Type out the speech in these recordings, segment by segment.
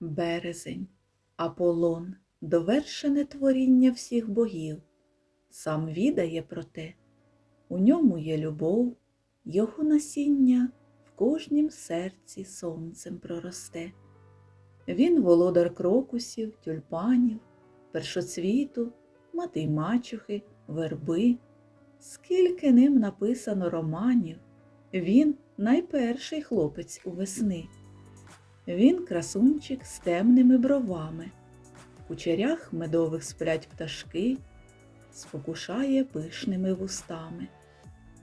Березень, Аполлон, довершене творіння всіх богів, сам відає про те, у ньому є любов, його насіння в кожнім серці сонцем проросте. Він володар крокусів, тюльпанів, першоцвіту, мати й мачухи, верби. Скільки ним написано романів, він найперший хлопець у весни. Він красунчик з темними бровами, в кучерях медових сплять пташки, спокушає пишними вустами,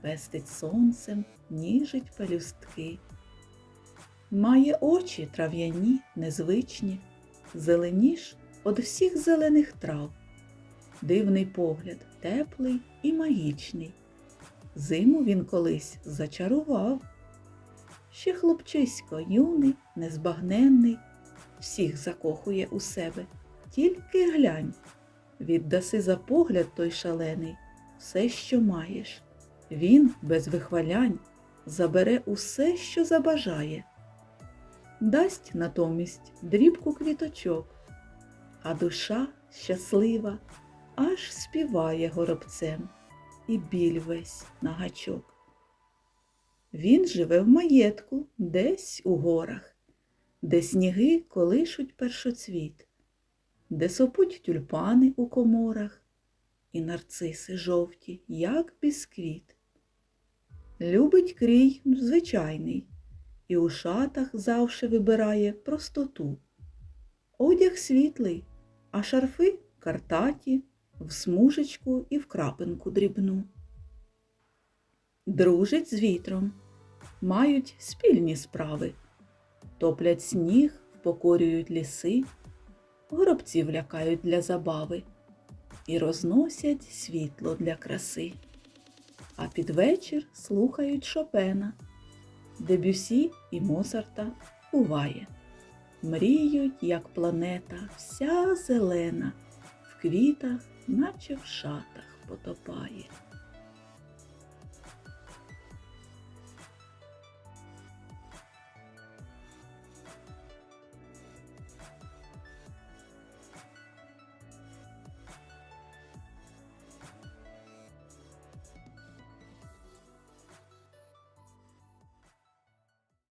пестить сонцем, ніжить пелюстки. Має очі трав'яні, незвичні, зеленіш од всіх зелених трав, дивний погляд, теплий і магічний. Зиму він колись зачарував. Ще хлопчисько юний, незбагненний, всіх закохує у себе. Тільки глянь, віддаси за погляд той шалений все, що маєш. Він без вихвалянь забере усе, що забажає. Дасть натомість дрібку квіточок, а душа щаслива аж співає горобцем і біль весь на гачок. Він живе в маєтку десь у горах, де сніги колишуть першоцвіт, де сопуть тюльпани у коморах і нарциси жовті, як бісквіт. Любить крій звичайний і у шатах завше вибирає простоту. Одяг світлий, а шарфи картаті, в смужечку і в крапинку дрібну. Дружить з вітром, мають спільні справи, топлять сніг, впокорюють ліси, горобців лякають для забави і розносять світло для краси. А під вечір слухають Шопена, Дебюсі і Моцарта буває. Мріють, як планета, вся зелена, в квітах, наче в шатах потопає.